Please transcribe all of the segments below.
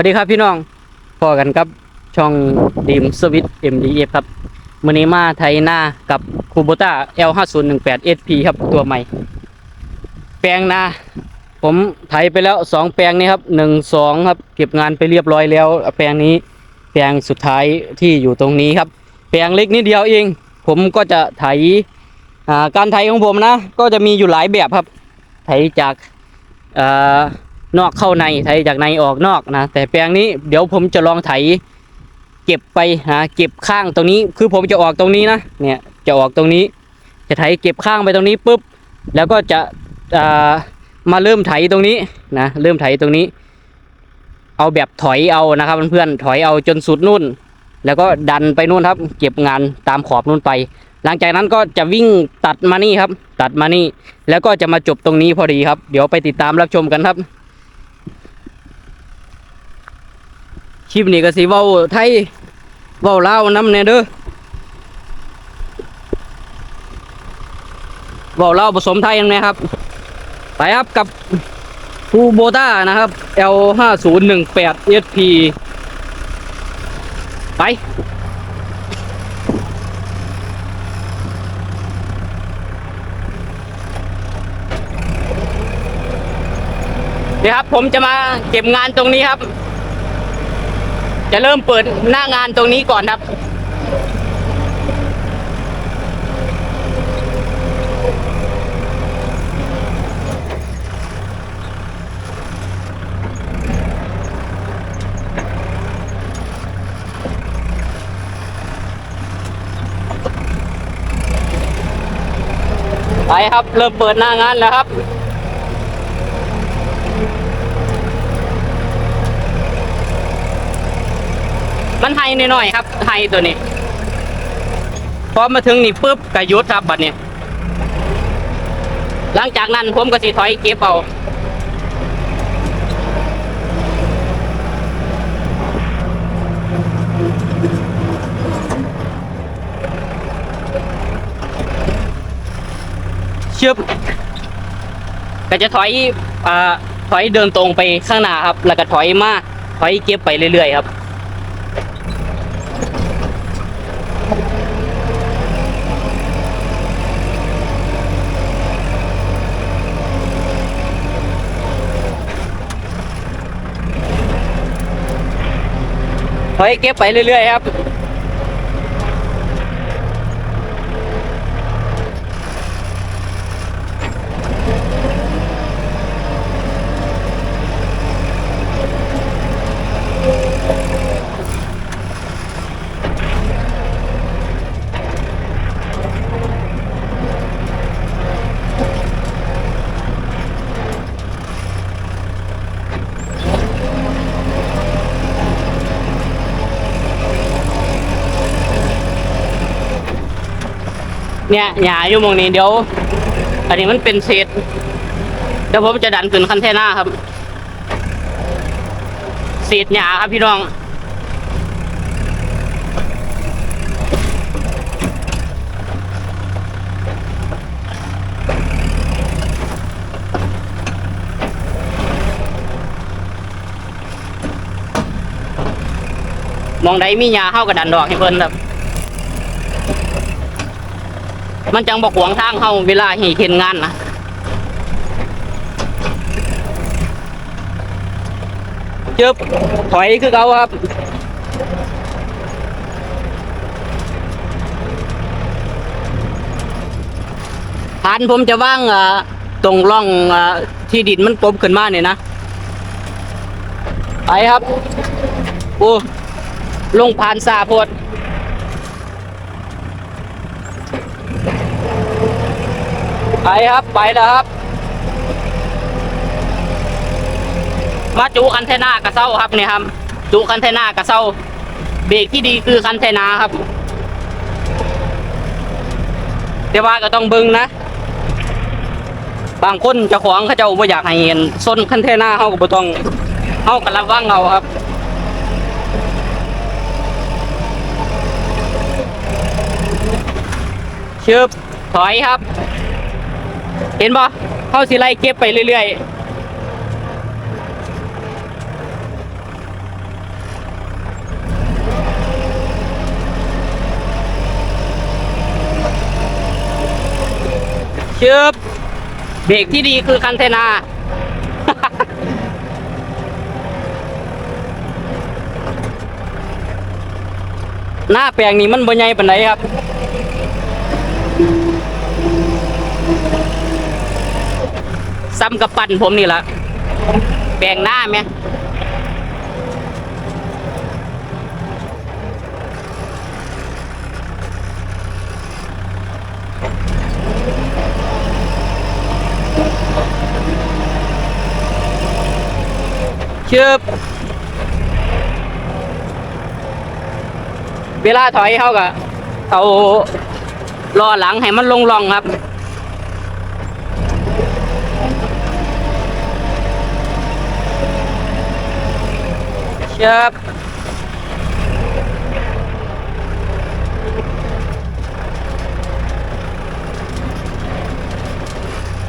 วัสดีครับพี่น้องพอกันครับช่องดีมสวิต MDF ครับมือนี้มาไทยหน้ากับคูโบต้า L5018 SP ครับตัวใหม่ แปลงนาผมไถไปแล้วสองแปลงนี้ครับหนึ่งสองครับเก็บงานไปเรียบร้อยแล้ว แปลงนี้แปลงสุดท้ายที่อยู่ตรงนี้ครับ แปลงเล็กนิดเดียวเอง ผมก็จะไถอ่าการไถของผมนะ ก็จะมีอยู่หลายแบบครับ ไถจากอา นอกเข้าในไถจากในออกนอกนะ แต่แปลงนี้เดี๋ยวผมจะลองไถ เก็บไปหาเก็บข้างตรงนี้ คือผมจะออกตรงนี้นะเนี่ยจะออกตรงนี้ จะไถเก็บข้างไปตรงนี้ปุ๊บ แล้วก็จะามาเริ่มไถตรงนี้นะเริ่มไถตรงนี้ เอาแบบถอยเอานะครับเพื่อนๆถอยเอาจนสุดนู่น แล้วก็ดันไปนู่นครับ เก็บงานตามขอบนู่นไป หลังจากนั้นก็จะวิ่งตัดมานี่ครับ ตัดมานี่ แล้วก็จะมาจบตรงนี้พอดีครับ เดี๋ยวไปติดตามรับชมกันครับ คลิปนี้ก็สิเว้าไทยเว้าลาวน้ำแน่เด้อเว้าลาวผสมไทยยังไงครับ ไปครับกับคูโบต้านะครับ L 5 0 1 8 SP ไปเดี๋ยวครับผมจะมาเก็บงานตรงนี้ครับ จะเริ่มเปิดหน้างานตรงนี้ก่อนครับไปครับ เริ่มเปิดหน้างานแล้วครับ มันไฮหน่อยๆครับไฮตัวนี้ พอมาถึงนี่ปุ๊บกระยุดครับบัดนี้ หลังจากนั้นผมก็สิถอยเก็บเอาเชือบก็จะถอยอ่าถอยเดินตรงไปข้างหน้าครับ แล้วก็ถอยมาถอยเก็บไปเรื่อยๆครับ ถอยเก็บไปเรื่อยๆครับ เนี่ยหยาอยู่มองนี้เดี๋ยว อันนี้มันเป็นเศษเดี๋ยวผมจะดันขึ้นคันเทน่าครับเศษหยาครับพี่น้องมองใดมีหยาเข้ากับดันดอกให้เพิ่นครับ มันจังบอกหวงทางเฮาเวลาเห็นงานนะเจ็บถอยคือเขาครับฐานผมจะว่างอ่าตรงร่องอ่าที่ดินมันกลบขึ้นมาเนี่ยนะ ไปครับ โอ้ลงผ่านสาโพด ไปครับไปแล้วครับ มาจูคันเทน่ากระเซ้าครับเนี่ยครับจูคันเทน่ากระเซ้า เบรกที่ดีคือคันเทนาครับแต่ว่าก็ต้องบึงนะ บางคนเจะของเขาเจ้าบ่อยากให้เห็นส้นคันเทน่าเขาก็บ่ต้องเขากันระวังเอาครับชึบถอยครับ เห็นบ่เข้าสีไล่เก็บไปเรื่อยๆเชือบเบรกที่ดีคือคันเทนา หน้าแปลงนี้มันบ่ใหญ่ปันหดครับ ซ้ำกับปั่นผมนี่ละแปลงหน้าไหมชึบเวลาถอยเขาก็เอาล้อหลังให้มันลงรองครับ เชิบ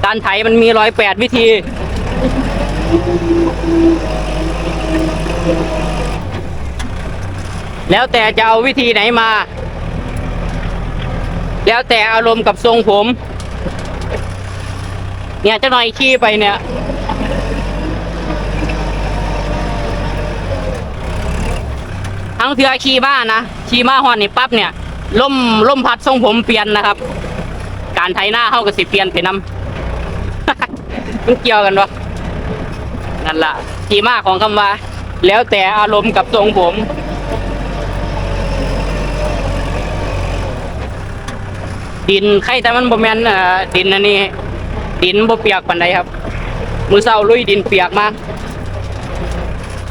การไถมันมีร้อยแปดวิธีแล้วแต่จะเอาวิธีไหนมา แล้วแต่อารมณ์กับทรงผม เนี่ยจะหน่อยขี้ไปเนี่ย ทั้งเทือขี่ม้านะขี่ม้าฮอนนี่ปั๊บเนี่ยล่มล่มพัดทรงผมเปลี่ยนนะครับ การไถหน้าเข้ากับสิเปลี่ยนไปนำมันเกี่ยวกันวะนั่นละขี่ม้าของคำว่า แล้วแต่อารมณ์กับทรงผมดินใครแต่มันบ่แมนดินอันนี้ ดินบ่เปียกปานใดครับ มือเศร้าลุยดินเปียกมาก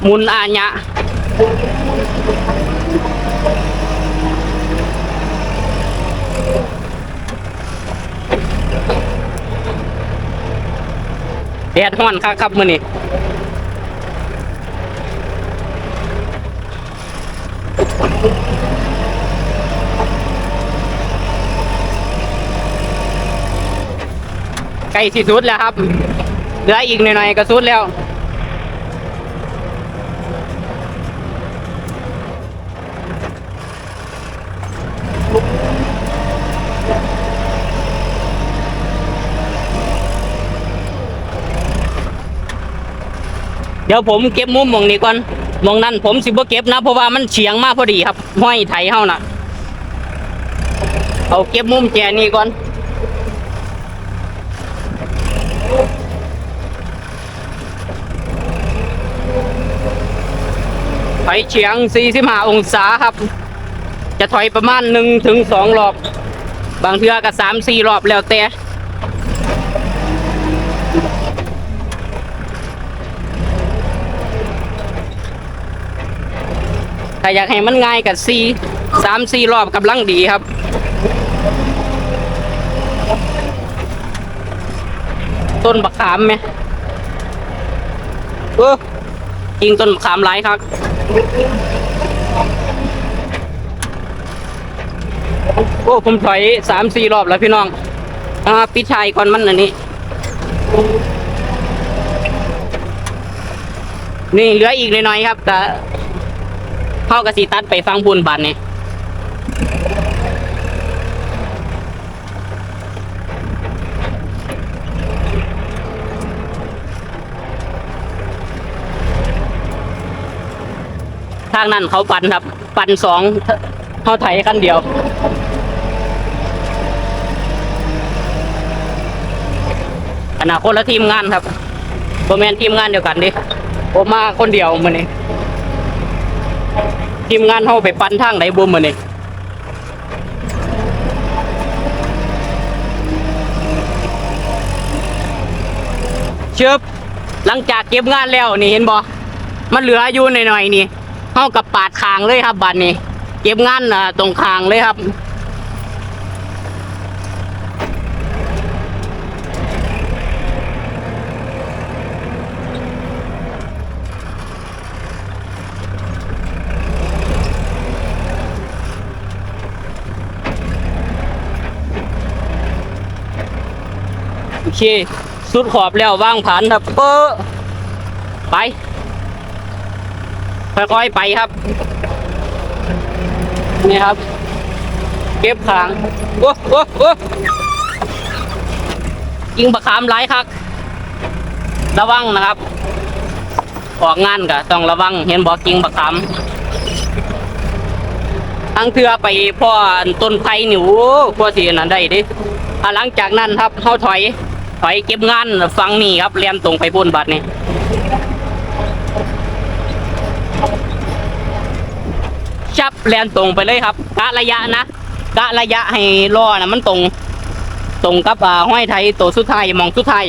มุนอาญะ แดดห้อนคับครับมื้อนี้ใกล้สิสุดแล้วครับ เหลืออีกหน่อยๆก็สุดแล้ว ดี๋ยวผมเก็บมุมมองนี้ก่อนมองนั้นผมสิบ่เก็บนะ เพราะว่ามันเฉียงมากพอดีครับ ห้อยไถเฮาน่ะ เอาเก็บมุมแจนี่ก่อนถอยเฉียง 45 องศาครับ จะถอยประมาณ1ถึง2รอบ บางเทื่อก็3 4 รอบแล้วแต่ ถ้าอยากให้มันง่ายกับสี่สามสี่รอบกำลังดีครับ ต้นบักขามไหมเออยิงต้นบักขามหลายครับโอ้ผมถอยสามสี่รอบแล้วพี่น้องอ่าปิดชายก่อนมันอันนี้ นี่เหลืออีกหน่อยครับแต่ เข้ากระสีตัดไปฟังบุญบันเนี่ยทางนั้นเขาปั่นครับ ปั่นสองเขาไถคันเดียวขนาดคนละทีมงานครับโมแมนทีมงานเดียวกันดิผมมาคนเดียวมันเอง ทีมงานเขาไปปั่นทางไหนบุมมือนี่เชิบหลังจากเก็บงานแล้วนี่เห็นบ่มันเหลืออยู่หน่อยๆนี่เขากับปาดคางเลยครับบัดนี้ เก็บงานอ่าตรงคางเลยครับ อเค สุดขอบแล้วว่างผ่านครับเปอไป ค่อยๆไปครับ นี่ครับ เก็บขางโอ้โอ้โอ้กิ่งบะขามหลายคัก ระวังนะครับ ออกงานก็ต้องระวัง เห็นบอกกิ่งบะขามทั้งเทือไปพ่อต้นไผ่นี่โอ้กว่าสิอันนั้นได้ดิหลังจากนั้นครับเฮาถอย ถอยเก็บงานฟังนี่ครับเรียนตรงไปบนบัดนี่ชับเรียนตรงไปเลยครับกะระยะนะกะระยะให้ล้อนะมันตรง ตรงกับห้อยไทยตัวสุดท้ายมองสุดท้าย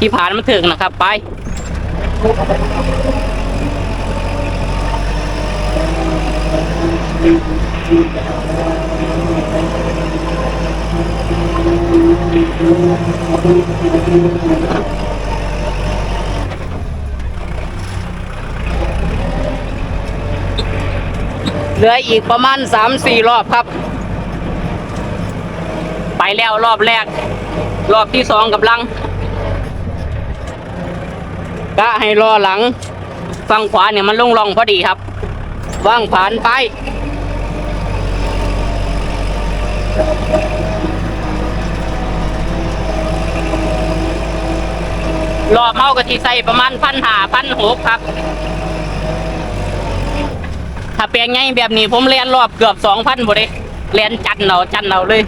ที่ผ่านมาถึงนะครับ ไป เหลืออีกประมาณสามสี่รอบครับ ไปแล้วรอบแรก รอบที่สองกำลังกะให้รอหลังฝั่งขวาเนี่ยมันลงลองพอดีครับว่างผ่านไป รอบเมากะทิใส่ประมาณพันหาพันหกครับ ถ้าเปลียนไงแบบนี้ผมเรียนรอบเกือบสองพันบ่เด้เรียนจันเอาจันเอาเลย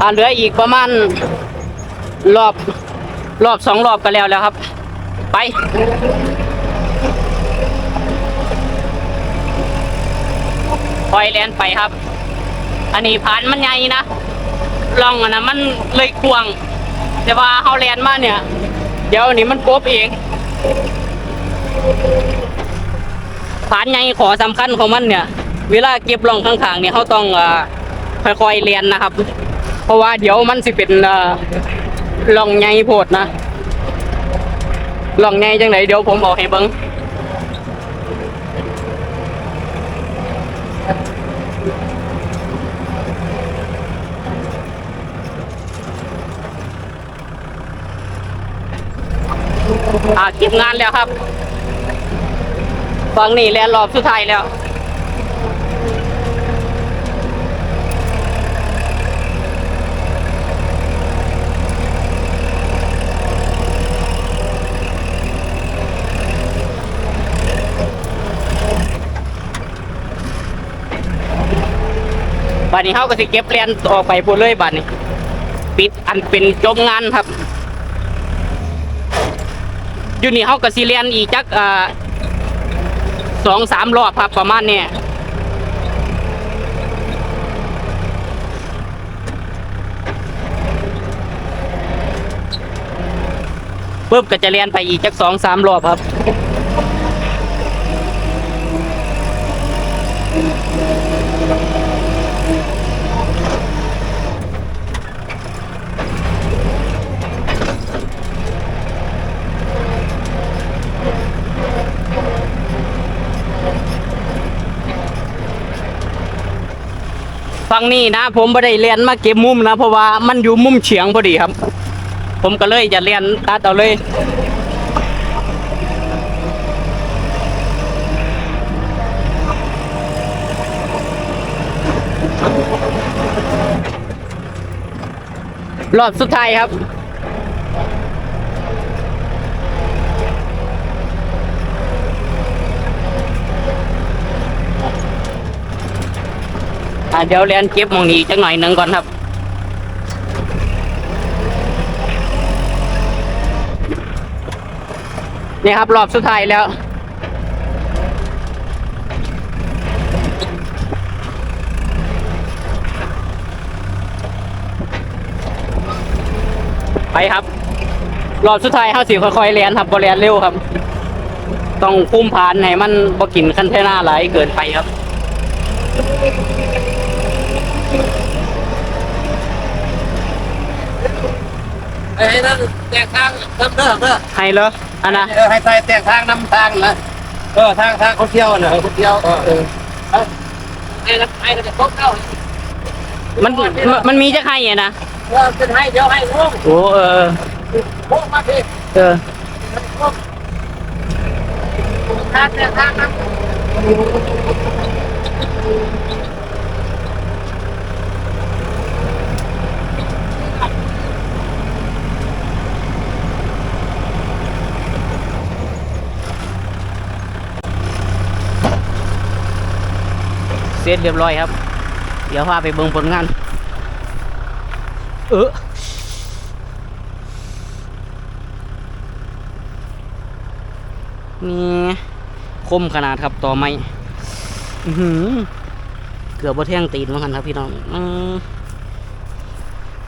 อ่าเหลืออีกประมาณรอบรอบสองรอบก็แล้วแล้วครับ ไป ปล่อยแลนไปครับ อันนี้ผ่านมันใหญ่นะลองอันนะมันเลยกวง แต่ว่าเฮาแลนมาเนี่ย เดี๋ยวอันนี้มันกบเองผ่านใหญ่ขอสำคัญของมันเนี่ย เวลาเก็บลองข้างๆเนี่ยเขาต้องอค่อยๆเรียนนะครับ เพราะว่าเดี๋ยวมันสิเป็นลองใหญ่โพดนะลองใหญ่จังไหนเดี๋ยวผมบอกให้เบิ้ง อ่าเก็บงานแล้วครับฟังนี่แลนรอบสุดท้ายแล้วบัดนี้เขาก็สิเก็บเรียนออกไปพูดเลยบัดนี้ ปิดอันเป็นจบงานครับ อยู่นี่เขาก็สิเรียนอีกจักอ่าสองสามรอบครับประมาณเนี้ยปุ๊บก็จะเรียนไปอีกจักสองสามรอบครับ ฟังนี่นะ ผมไม่ได้เลียนมาเก็บมุมนะ เพราะว่ามันอยู่มุมเฉียงพอดีครับ ผมก็เลยจะเลียนตัดเอาเลยรอบสุดท้ายครับ อะเดี๋ยวเรียนเก็บมองนี้จังหน่อยหนึ่งก่อนครับ นี่ครับ รอบสุดท้ายแล้วไปครับ รอบสุดท้ายเขาสิค่อยๆเรียนครับบเรียนเร็วครับ ต้องคุ้มผ่านให้มันบ่กินคันเทน่าไหลายเกินไปครับ ไอ้นั่นแตกทางน้ำเด้อเด้อให้เหรออันนะเออให้ใส่แตกทางน้ำทางนะเออทางทางเขาเที่ยวน่ะเขาเที่ยวเออเออเอาไอ้นั่นไอ้นั่นจะตกเข้ามันมันมันมีจะให้อะนะเออเป็นให้เดี๋ยวให้ง่วงโอ้เออโค้งมาพี่เออโค้งทางเนี่ยทางนะ ร็จเรียบร้อยครับ เดี๋ยวพาไปเบิ่งผลงาน เออนี่คมขนาดครับต่อไม้อื้อเกือบว่แท่งตีนมากันครับพี่น้องอืม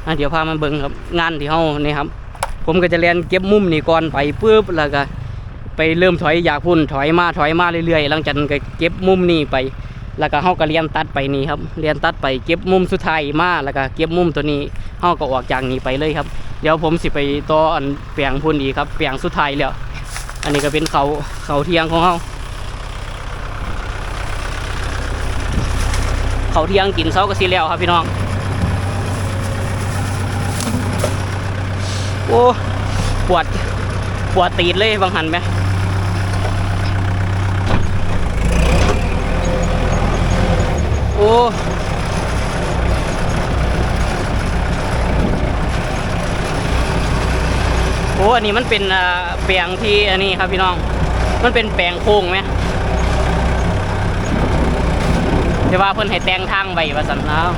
อะเดี๋ยวพามาเบิ่งครับ งานที่เฮานี่ครับ ผมก็จะเรียนเก็บมุมนี่ก่อนไปปุ๊บแล้วก็ไปเริ่มถอยอยากพุ่นถอยมาถอยมาเรื่อยๆหลังจากนั้นก็เก็บมุมนี่ไป แล้วก็เฮาก็เรียนตัดไปนี่ครับเรียนตัดไปเก็บมุมสุดท้ายมาแล้วก็เก็บมุมตัวนี้เฮาก็ออกจากนี้ไปเลยครับ เดี๋ยวผมสิไปต่ออันแปลงพุ่นอีกครับแปลงสุดท้ายแล้ว อันนี้ก็เป็นเขาเขาเทียงของเฮาเขาเทียงกินเซาก็สิแล้วครับพี่น้องโอ้ปวดปวดตีนเลยบางหันไหม โอ้โอ้อันนี้มันเป็นแปลงที่อันนี้ครับพี่น้อง มันเป็นแปลงโค้งไหมเดี๋ยวว่าเพิ่นให้แต่งทางไว้ว่าสันแล้ว